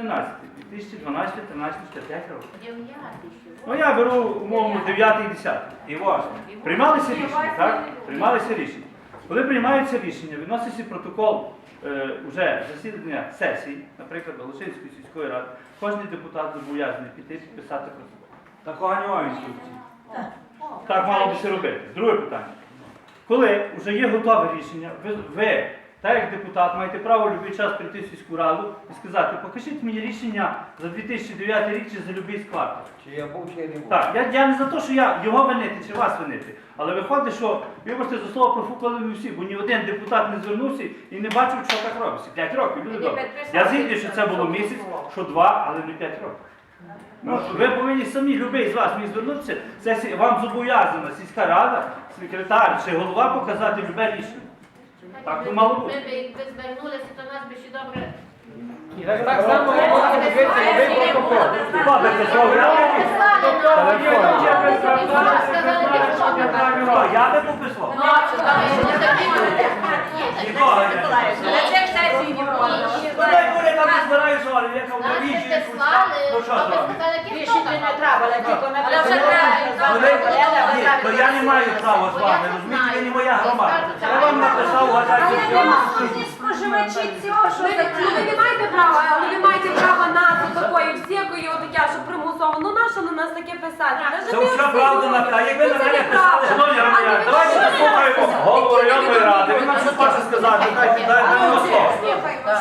2013, 2012, 13, 5 років. Ну я беру умовно 9 і 10. І важно. Приймалися рішення, так? Приймалися рішення. Коли приймаються рішення, відноситься протокол е, уже засідання сесії, наприклад, Голосинської сільської ради, кожен депутат зобов'язаний піти підписати протокол. Такого немає інструкції. Так мало би це робити. Друге питання. Коли вже є готове рішення, ви, ви так як депутат, маєте право в будь-який час прийти в сільську раду і сказати, покажіть мені рішення за 2009 рік чи за будь-який квартал. Чи я був, чи я не був. Так, я, я не за те, що я його винити чи вас винити. Але виходить, що вибачте за слово профукали ми всі, бо ні один депутат не звернувся і не бачив, що так робиться. П'ять років, люди добре. Я згідний, що це було місяць, що два, але не п'ять років. Ну, ви повинні самі, любий з вас міг звернутися, це вам зобов'язана сільська рада, секретар чи голова показати любе рішення. Так то мало бути. Ми б якби звернулися, то нас би ще добре. Так, так само я можу дивитися, любий протокол. Бабите, що ви? Що, Я не пописав. Нікого не На цих сесії не можна. Дай вони там не збираються, але я кажу, Нас навіщо не їх слали, Ну що з вами? Рішити не треба, але тільки ми Але вже треба. То я не маю права з вами, розумієте, ви не моя громада. Я вам написав, гадайте, що... споживачі цього, що Ви, ну, ви не маєте права, але ви маєте право нас такої всякої отаке, що примусово. Ну нащо на нас таке писати? Це все правда люди. на а якби Ну, на мене писали, шановні громадяни, ви давайте що, послухаємо ви голову районної ради, він нам щось хоче сказати, дайте, дайте нам слово.